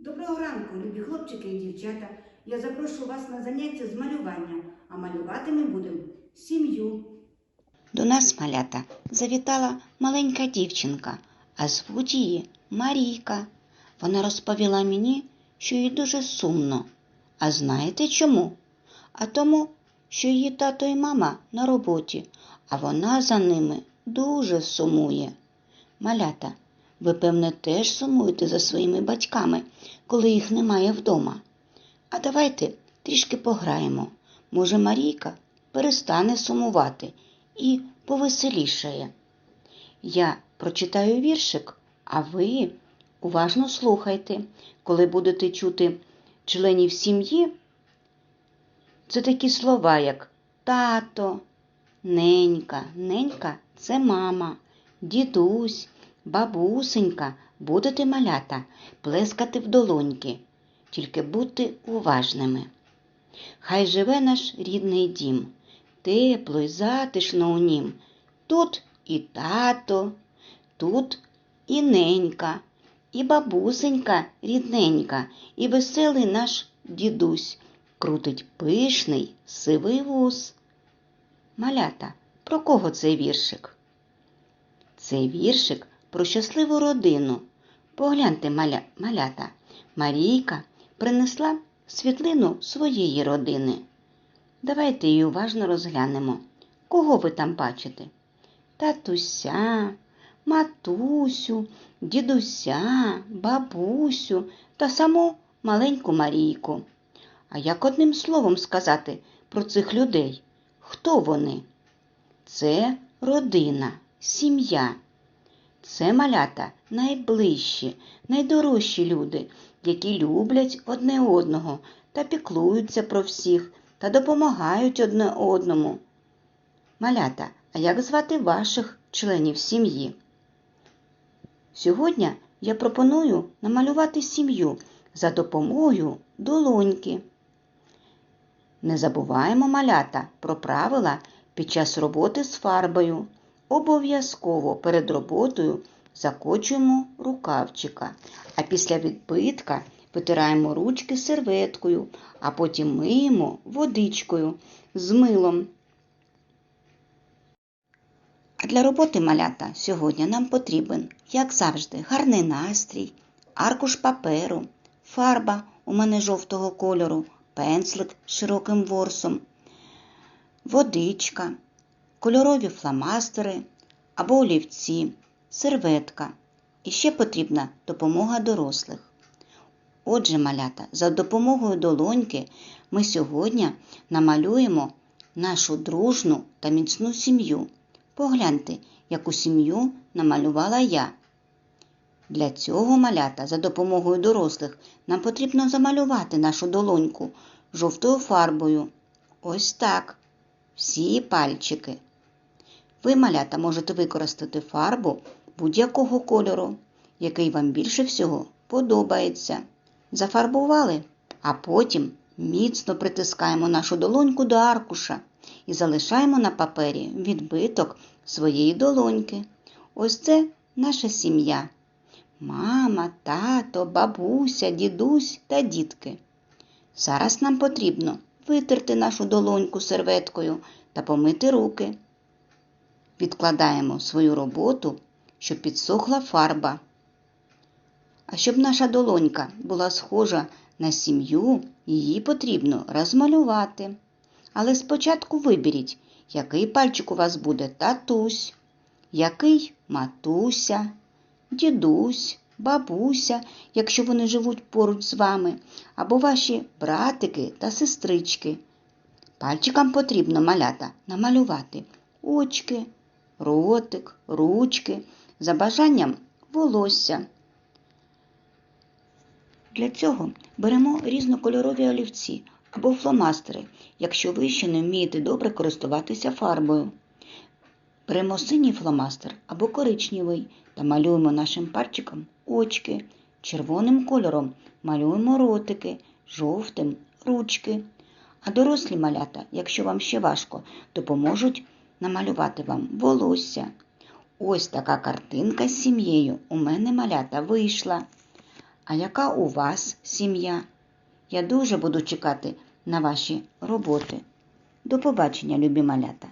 Доброго ранку, любі хлопчики і дівчата. Я запрошую вас на заняття з малювання, а малювати ми будемо сім'ю. До нас, малята, завітала маленька дівчинка, а звуть її Марійка. Вона розповіла мені, що їй дуже сумно. А знаєте чому? А тому, що її тато і мама на роботі, а вона за ними дуже сумує. Малята, ви, певне, теж сумуєте за своїми батьками, коли їх немає вдома. А давайте трішки пограємо. Може, Марійка перестане сумувати і повеселішає. Я прочитаю віршик, а ви уважно слухайте, коли будете чути членів сім'ї. Це такі слова, як тато, ненька, ненька це мама, дідусь, бабусенька, будете малята плескати в долоньки, тільки будьте уважними. Хай живе наш рідний дім, тепло й затишно у нім. Тут і тато, тут і ненька, і бабусенька рідненька, і веселий наш дідусь крутить пишний сивий вус. Малята, про кого цей віршик? Цей віршик про щасливу родину. Погляньте, маля, малята, Марійка принесла світлину своєї родини. Давайте її уважно розглянемо. Кого ви там бачите? Татуся, матусю, дідуся, бабусю та саму маленьку Марійку. А як одним словом сказати про цих людей? Хто вони? Це родина, сім'я. Це малята найближчі, найдорожчі люди, які люблять одне одного та піклуються про всіх та допомагають одне одному. Малята, а як звати ваших членів сім'ї? Сьогодні я пропоную намалювати сім'ю за допомогою долоньки. Не забуваємо малята про правила під час роботи з фарбою. Обов'язково перед роботою закочуємо рукавчика, а після відбитка витираємо ручки серветкою, а потім миємо водичкою з милом. А для роботи малята сьогодні нам потрібен, як завжди, гарний настрій, аркуш паперу, фарба у мене жовтого кольору, пензлик з широким ворсом, водичка, кольорові фломастери або олівці, серветка. І ще потрібна допомога дорослих. Отже, малята, за допомогою долоньки ми сьогодні намалюємо нашу дружну та міцну сім'ю. Погляньте, яку сім'ю намалювала я. Для цього малята за допомогою дорослих нам потрібно замалювати нашу долоньку жовтою фарбою. Ось так. Всі пальчики. Ви, малята, можете використати фарбу будь-якого кольору, який вам більше всього подобається. Зафарбували, а потім міцно притискаємо нашу долоньку до аркуша і залишаємо на папері відбиток своєї долоньки. Ось це наша сім'я. Мама, тато, бабуся, дідусь та дітки. Зараз нам потрібно витерти нашу долоньку серветкою та помити руки. Відкладаємо свою роботу, щоб підсохла фарба. А щоб наша долонька була схожа на сім'ю, її потрібно розмалювати. Але спочатку виберіть, який пальчик у вас буде татусь, який матуся, дідусь, бабуся, якщо вони живуть поруч з вами, або ваші братики та сестрички. Пальчикам потрібно малята намалювати очки, ротик, ручки, за бажанням волосся. Для цього беремо різнокольорові олівці або фломастери, якщо ви ще не вмієте добре користуватися фарбою. Беремо синій фломастер або коричневий та малюємо нашим пальчиком очки, червоним кольором малюємо ротики, жовтим ручки. А дорослі малята, якщо вам ще важко, допоможуть намалювати вам волосся. Ось така картинка з сім'єю у мене малята вийшла. А яка у вас сім'я? Я дуже буду чекати на ваші роботи. До побачення, любі малята!